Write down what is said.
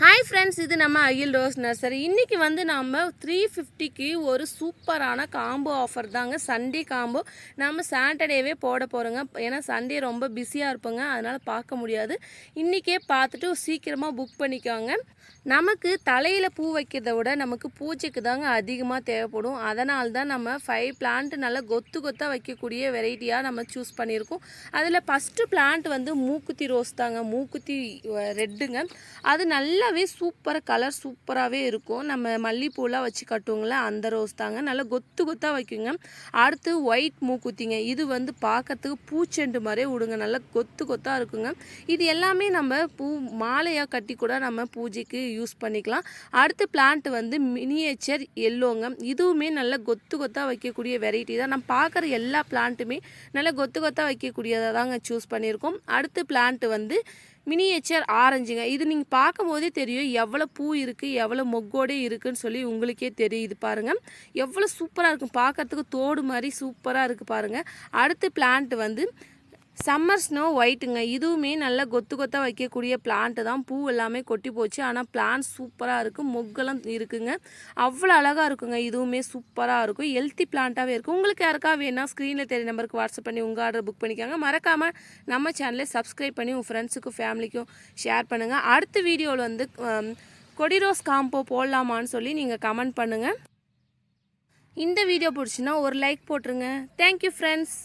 Hi friends இது நம்ம அகில் rose nursery. இன்றைக்கி வந்து நம்ம த்ரீ ஃபிஃப்டிக்கு ஒரு சூப்பரான காம்போ ஆஃபர் தாங்க. சண்டே காம்போ நம்ம சாட்டர்டேவே போட போகிறோங்க ஏன்னா சண்டே ரொம்ப பிஸியாக இருப்போங்க. அதனால் பார்க்க முடியாது. இன்றைக்கே பார்த்துட்டு சீக்கிரமாக புக் பண்ணிக்கோங்க. நமக்கு தலையில் பூ வைக்கிறத விட நமக்கு பூச்சிக்கு தாங்க அதிகமாக தேவைப்படும். அதனால தான் நம்ம ஃபைவ் பிளான்ட் நல்லா கொத்து கொத்தாக வைக்கக்கூடிய வெரைட்டியாக நம்ம சூஸ் பண்ணியிருக்கோம். அதில் ஃபஸ்ட்டு பிளான்ட் வந்து மூக்குத்தி ரோஸ் தாங்க. மூக்குத்தி ரெட்டுங்க அது நல்லா நல்லாவே சூப்பராக கலர் சூப்பராகவே இருக்கும். நம்ம மல்லிப்பூலாம் வச்சு கட்டுவோங்களே அந்த ரோஸ் தாங்க. நல்லா கொத்து கொத்தாக வைக்குங்க. அடுத்து ஒயிட் மூக்குத்திங்க. இது வந்து பார்க்கறதுக்கு பூச்செண்டு மாதிரியே விடுங்க நல்லா கொத்து கொத்தாக இருக்குங்க. இது எல்லாமே நம்ம பூ மாலையாக கட்டி கூட நம்ம பூஜைக்கு யூஸ் பண்ணிக்கலாம். அடுத்து பிளான்ட் வந்து மினியேச்சர் எல்லோங்க இதுவுமே நல்லா கொத்து கொத்தாக வைக்கக்கூடிய வெரைட்டி தான். நம்ம பார்க்குற எல்லா பிளான்ட்டுமே நல்லா கொத்து கொத்தாக வைக்கக்கூடியதாக தாங்க சூஸ் பண்ணியிருக்கோம். அடுத்து பிளான்ட் வந்து மினியேச்சர் ஆரஞ்சுங்க. இது நீங்கள் பார்க்கும் போதே தெரியும். எவ்வளோ பூ இருக்குது எவ்வளோ மொக்கோடே இருக்குன்னு சொல்லி உங்களுக்கே தெரியுது பாருங்கள் எவ்வளோ சூப்பராக இருக்கும். பார்க்கறதுக்கு தோடு மாதிரி சூப்பராக இருக்குது பாருங்கள் அடுத்து பிளான்ட் வந்து சம்மர் ஸ்னோ ஒயிட்டுங்க இதுவுமே நல்லா கொத்து கொத்தாக வைக்கக்கூடிய பிளான்ட்டு தான். பூ எல்லாமே கொட்டி போச்சு. ஆனால் பிளான்ட் சூப்பராக இருக்குது மொக்கெல்லாம் இருக்குங்க. அவ்வளோ அழகாக இருக்குங்க. இதுவுமே சூப்பராக இருக்கும். ஹெல்த்தி பிளான்ட்டாகவே இருக்கும். உங்களுக்கு யாருக்கா வேணால் ஸ்க்ரீனில் தெரிய நம்பருக்கு வாட்ஸ்அப் பண்ணி உங்கள் ஆர்டர் புக் பண்ணிக்கோங்க. மறக்காமல் நம்ம சேனலை சப்ஸ்கிரைப் பண்ணி உங்கள் ஃப்ரெண்ட்ஸுக்கும் ஃபேமிலிக்கும் ஷேர் பண்ணுங்கள் அடுத்த வீடியோவில் வந்து கொடி கொடிரோஸ் காம்போ போடலாமான்னு சொல்லி நீங்கள் கமெண்ட் பண்ணுங்கள் இந்த வீடியோ பிடிச்சின்னா ஒரு லைக் போட்டுருங்க. Thank you friends